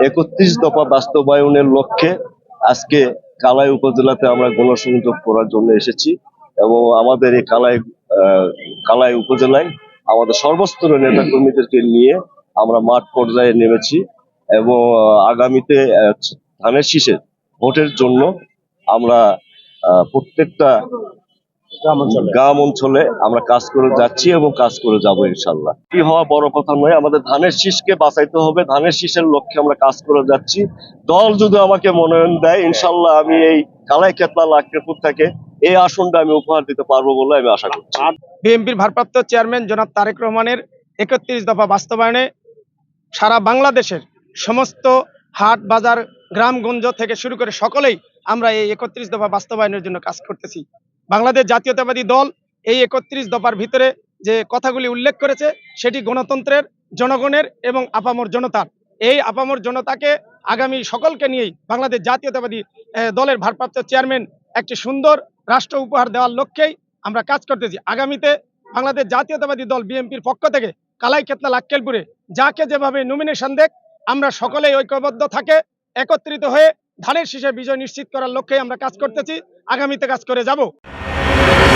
একত্রিশ দফা বাস্তবায়নের লক্ষ্যে আজকে কালাই উপজেলাতে আমরা গণসংযোগ করার জন্য এসেছি এবং আমাদের এই কালাই কালাই উপজেলায় আমাদের সর্বস্তরের নেতা কর্মীদেরকে নিয়ে আমরা মাঠ পর্যায়ে নেমেছি এবং আগামীতে ধানের শীষের ভোটের জন্য আমরা প্রত্যেকটা গ্রাম অঞ্চলে? আমরা কাজ করে যাচ্ছি এবং কাজ করে যাব ইনশাল্লাহ কি হওয়া বড় কথা নয় আমাদের ধানের শীষকে বাঁচাইতে হবে ধানের শীষের লক্ষ্যে আমরা কাজ করে যাচ্ছি। দল যদি আমাকে মনোনয়ন দেয় ইনশাল্লাহ আমি এই কালাই কেতলা লাখপুর থেকে এই আসনটা আমি উপহার দিতে পারব বলে আমি আশা করছি। বিএনপির ভারপ্রাপ্ত চেয়ারম্যান জনাব তারেক রহমানের একত্রিশ দফা বাস্তবায়নে সারা বাংলাদেশের সমস্ত হাট বাজার গ্রামগঞ্জ থেকে শুরু করে সকলেই আমরা এই একত্রিশ দফা বাস্তবায়নের জন্য কাজ করতেছি। বাংলাদেশ জাতীয়তাবাদী দল এই একত্রিশ দফার ভিতরে যে কথাগুলি উল্লেখ করেছে, সেটি গণতন্ত্রের, জনগণের এবং আপামর জনতার। এই আপামর জনতাকে আগামী সকলকে নিয়েই বাংলাদেশ জাতীয়তাবাদী দলের ভারপ্রাপ্ত চেয়ারম্যান একটি সুন্দর রাষ্ট্র উপহার দেওয়ার লক্ষ্যেই আমরা কাজ করতেছি। আগামীতে বাংলাদেশ জাতীয়তাবাদী দল বিএনপির পক্ষ থেকে কালাই কেতলা লাক্কেলপুরে যাকে যেভাবে নমিনেশন দেখ আমরা সকলেই ঐক্যবদ্ধ থাকে, একত্রিত হয়ে ধানের শীষে বিজয় নিশ্চিত করার লক্ষ্যে আমরা কাজ করতেছি। আগামীতে কাজ করে যাব। Yeah.